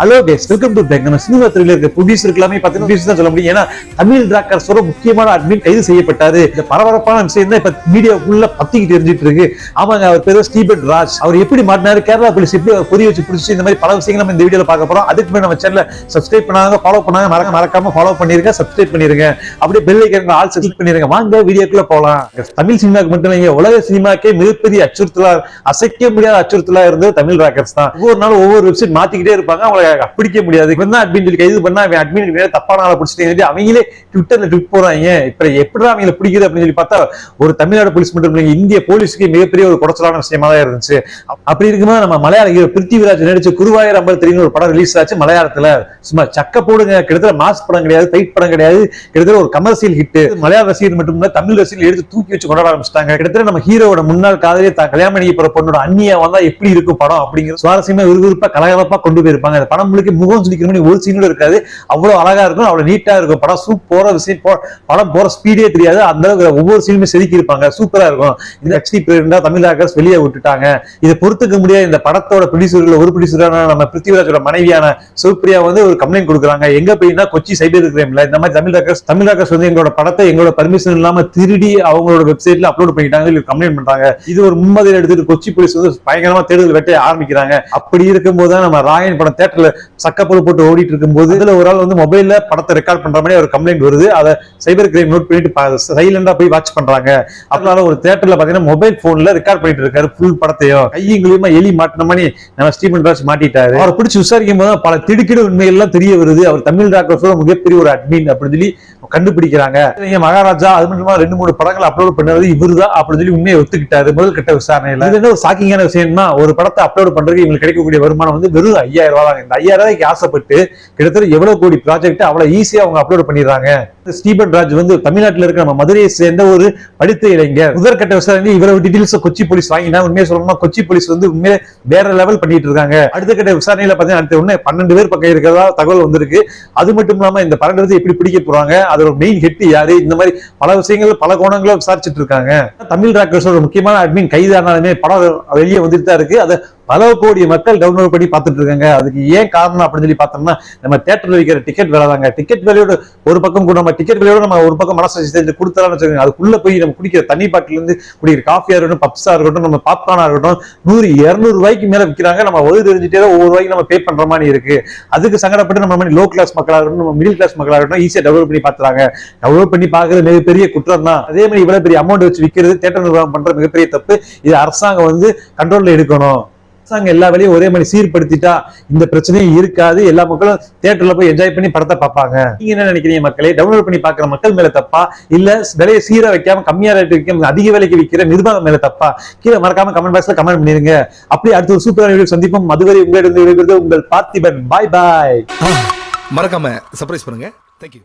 Hello guys welcome to back நம்ம cinema துறையில் இருக்க ப்ரொடியூசர் எல்லாமே பார்த்தீங்கன்னா தான் சொல்ல முடியும். ஏன்னா தமிழ் டிராக்கர்ஸோட முக்கியமான அட்மின் கைது செய்யப்பட்டாரு. இந்த பரபரப்பான விஷயம் தான் இப்போ மீடியாவுக்குள்ள பத்திக்கிட்டு தெரிஞ்சிட்டு இருக்கு. ஆமாங்க அவர் பேர் ஸ்டீபன் ராஜ். அவர் எப்படி மாட்டினாரு? கேரளா போலீஸ் எப்படி அவர் வச்சு பிடிச்சி இந்த மாதிரி பல விஷயங்கள் நம்ம இந்த வீடியோவில் பார்க்க போறோம். அதுக்கு மேலே நம்ம சேனல சப்ஸ்கிரைப் பண்ணாங்க ஃபாலோ பண்ணாங்க மறக்க மறக்காம ஃபாலோ பண்ணிருங்க சப்ஸ்கிரைப் பண்ணிருங்க. அப்படியே பெல் ஐக்கன் ஆல் கிளிக் பண்ணிருங்க. வாங்க வீடியோக்குள்ள போகலாம் தமிழ் சினிமாக்கு மட்டும் இல்லைங்க உலக சினிமாக்கே மிகப்பெரிய அச்சுறுத்தலா அசைக்க முடியாத அச்சுறுத்தலா இருந்தது தமிழ் ராக்கர்ஸ் தான். ஒவ்வொரு நாளும் ஒவ்வொரு வெப்சைட் மாத்திக்கிட்டே இருப்பாங்க. அவங்களை பிடிக்க முடியாது. இவன் தான் அட்மின் சொல்லி கைது பண்ணா அவன் அட்மின் வேற தப்பான ஆளை பிடிச்சிட்டு அவங்களே ட்விட்டர்ல ட்விட் போறாங்க இப்ப எப்படிதான் அவங்களை பிடிக்குது அப்படின்னு சொல்லி பார்த்தா ஒரு தமிழ்நாடு போலீஸ் மட்டும் இல்லைங்க இந்திய போலீஸுக்கு மிகப்பெரிய ஒரு குடச்சலான விஷயமா தான் இருந்துச்சு. அப்படி இருக்கும்போது நம்ம மலையாள ஹீரோ பிருத்திவிராஜ் நடிச்ச குருவாயூர் ஐம்பத்தி ஒரு படம் ரிலீஸ் ஆச்சு மலையாளத்துல. சும்மா சக்க போடுங்க கிட்டத்தட்ட மாஸ் படம் கிடையாது ஃபைட் படம் கிடையாது. கிட்டத்தட்ட ஒரு கமர்ஷியல் ஹிட் மலையாள ரசிகர் மட்டும் இல்ல தமிழ் ரசிகர் எடுத்து தூக்கி வச்சு கொண்டாட ஆரம்பிச்சிட்டாங்க. கிட்டத்தட்ட நம்ம ஹீரோட முன்னாள் காதலியை தான் கல்யாணம் பண்ணி போற பொண்ணோட அந்நியா வந்தா எப்படி இருக்கும் படம் அப்படிங்கிற சுவாரஸ்யமா விறுவிறுப்பா கலகலப்பா கொண்டு போயிருப்பாங்க. அந்த படம் முழுக்க முகம் சுழிக்கிற மாதிரி ஒரு சீனோட இருக்காது. அவ்வளோ அழகா இருக்கும். அவ்வளோ நீட்டா இருக்கும். படம் சூப் போற விஷயம் படம் போற ஸ்பீடே தெரியாது. அந்த அளவுக்கு ஒவ்வொரு சீனுமே செதுக்கி இருப்பாங்க சூப்பரா இருக்கும். இந்த ஹெச்டி பிரேண்டா தமிழ் ஆக்கர்ஸ் வெளியே விட்டுட்டாங்க. இதை பொறுத்துக்க முடியாது. இந்த படத்தோட பிடிசூரில் ஒரு ப்ரொடியூசரான நம்ம பிருத்திவிராஜோட மனைவியான சிவப்பிரியா வந்து ஒரு கம்ப்ளைண்ட் கொடுக்குறாங்க. எங்க போயின்னா கொச்சி சைபர் கிரைம்ல இந்த மாதிரி தமிழ் ஆக்கர்ஸ் தமிழ் ஆக்கர்ஸ் வந்து எங்களோட படத்தை எங்களோட பர்மிஷன் இல்லாம திருடி அவங்களோட வெப்சைட்ல அப்லோட் பண்ணிட்டாங்க. கம்ப்ளைண்ட் பண்றாங்க. இது ஒரு முன்மதியில் எடுத்துட்டு கொச்சி போலீஸ் வந்து பயங்கரமா தேடுதல் வெட்ட ஆரம்பிக்கிறாங்க. அப்படி இருக்கும்போது தான் நம்ம ராயன் படம் தேட்டர் தேட்டர்ல சக்கப்பொருள் போட்டு ஓடிட்டு இருக்கும்போது இதுல ஒரு ஆள் வந்து மொபைல்ல படத்தை ரெக்கார்ட் பண்ற மாதிரி ஒரு கம்ப்ளைண்ட் வருது. அதை சைபர் கிரைம் நோட் பண்ணிட்டு சைலண்டா போய் வாட்ச் பண்றாங்க. அதனால ஒரு தேட்டர்ல பாத்தீங்கன்னா மொபைல் போன்ல ரெக்கார்ட் பண்ணிட்டு இருக்காரு ஃபுல் படத்தையும். கையங்களையுமா எலி மாட்டின மாதிரி நம்ம ஸ்டீபன் ராஜ் மாட்டிட்டாரு. அவரை பிடிச்சி விசாரிக்கும் போது பல திடுக்கிடு உண்மைகள்லாம் தெரிய வருது. அவர் தமிழ் டாக்டர்ஸோட மிகப்பெரிய ஒரு அட்மின் அப்படின்னு சொல்லி கண்டுபிடிக்கிறாங்க. நீங்க மகாராஜா அது மட்டும் ரெண்டு மூணு படங்கள் அப்லோட் பண்ணது இவருதான் அப்படின்னு சொல்லி உண்மையை ஒத்துக்கிட்டாரு முதல் கட்ட விசாரணையில. இது என்ன ஒரு சாக்கிங்கான விஷயம்னா ஒரு படத்தை அப்லோட் பண்றதுக்கு இவங்களுக்கு கிடைக்கக்கூடிய வருமானம் வந்து வெறும் ஐயாயிரம் ரூபாய் இந்த ஐயாயிரம் ரூபாய்க்கு ஆசைப்பட்டு கிட்டத்தட்ட எவ்வளவு கோடி ப்ராஜெக்ட் அவ்வளவு ஈஸியா அவங்க அப்லோட் பண்ணிடுறாங்க. ஸ்டீபன் ராஜ் வந்து தமிழ்நாட்டில் இருக்க நம்ம மதுரையை சேர்ந்த ஒரு படித்த இளைஞர். முதற்கட்ட விசாரணை இவ்வளவு டீடைல்ஸ் கொச்சி போலீஸ் வாங்கினா உண்மையை சொல்லணும்னா கொச்சி போலீஸ் வந்து உண்மையிலே வேற லெவல் பண்ணிட்டு இருக்காங்க. அடுத்த கட்ட விசாரணையில பாத்தீங்கன்னா அடுத்த உடனே பன்னெண்டு பேர் பக்கம் இருக்கிறதா தகவல் வந்திருக்கு. அது மட்டும் இல்லாம இந்த பன்னெண்டு பேர்த்தை எப்படி பிடிக்க போறாங்க அதோட மெயின் ஹெட் யாரு இந்த மாதிரி பல விஷயங்கள் பல கோணங்களை விசாரிச்சுட்டு இருக்காங்க. தமிழ் ராக்கர்ஸோட முக்கியமான அட்மின் கைதானாலுமே படம் வெளியே வந்துட்டு தான் இருக்கு. அதை பல கோடி மக்கள் டவுன்லோட் பண்ணி பார்த்துட்டு இருக்காங்க அதுக்கு ஏன் காரணம் அப்படின்னு சொல்லி பார்த்தோம்னா நம்ம தேட்டர்ல வைக்கிற டிக்கெட் விலை தாங்க. டிக்கெட் விலையோட ஒரு பக்கம் கூட நம்ம டிக்கெட் விலையோட நம்ம ஒரு பக்கம் மனசு செஞ்சு கொடுத்தாலும் வச்சுக்கோங்க. அதுக்குள்ள போய் நம்ம குடிக்கிற தண்ணி பாட்டில இருந்து குடிக்கிற காஃபியா இருக்கட்டும் பப்ஸா இருக்கட்டும் நம்ம பாப்கார்னா இருக்கட்டும் நூறு இரநூறு ரூபாய்க்கு மேல விற்கிறாங்க நம்ம ஒரு தெரிஞ்சுட்டே ஒவ்வொரு ரூபாய்க்கு நம்ம பே பண்ற மாதிரி இருக்கு. அதுக்கு சங்கடப்பட்டு நம்ம மாதிரி லோ கிளாஸ் மக்களாக இருக்கட்டும் நம்ம மிடில் கிளாஸ் மக்களாக இருக்கட்டும் ஈஸியா டெவலப் பண்ணி பார்த்துறாங்க. டெவலப் பண்ணி பார்க்கறது மிகப்பெரிய குற்றம் தான். அதே மாதிரி இவ்வளவு பெரிய அமௌண்ட் வச்சு விற்கிறது தேட்டர் நிர்வாகம் பண்ற மிகப்பெரிய தப்பு. இது அரசாங்கம் வந்து கண்ட்ரோல்ல எடுக்கணும். அரசாங்கம் எல்லா வேலையும் ஒரே மாதிரி சீர்படுத்திட்டா இந்த பிரச்சனையும் இருக்காது. எல்லா மக்களும் தியேட்டர்ல போய் என்ஜாய் பண்ணி படத்தை பார்ப்பாங்க. நீங்க என்ன நினைக்கிறீங்க மக்களே? டவுன்லோட் பண்ணி பாக்குற மக்கள் மேல தப்பா? இல்ல விலையை சீரா வைக்காம கம்மியா ரேட் வைக்காம அதிக விலைக்கு விற்கிற நிர்வாகம் மேல தப்பா? கீழே மறக்காம கமெண்ட் பாக்ஸ்ல கமெண்ட் பண்ணிருங்க. அப்படி அடுத்த ஒரு சூப்பரான வீடியோ சந்திப்போம். அதுவரை உங்களிடம் உங்கள் பார்த்திபன். பாய் பாய் மறக்காம சர்ப்ரைஸ் பண்ணுங்க. தேங்க்யூ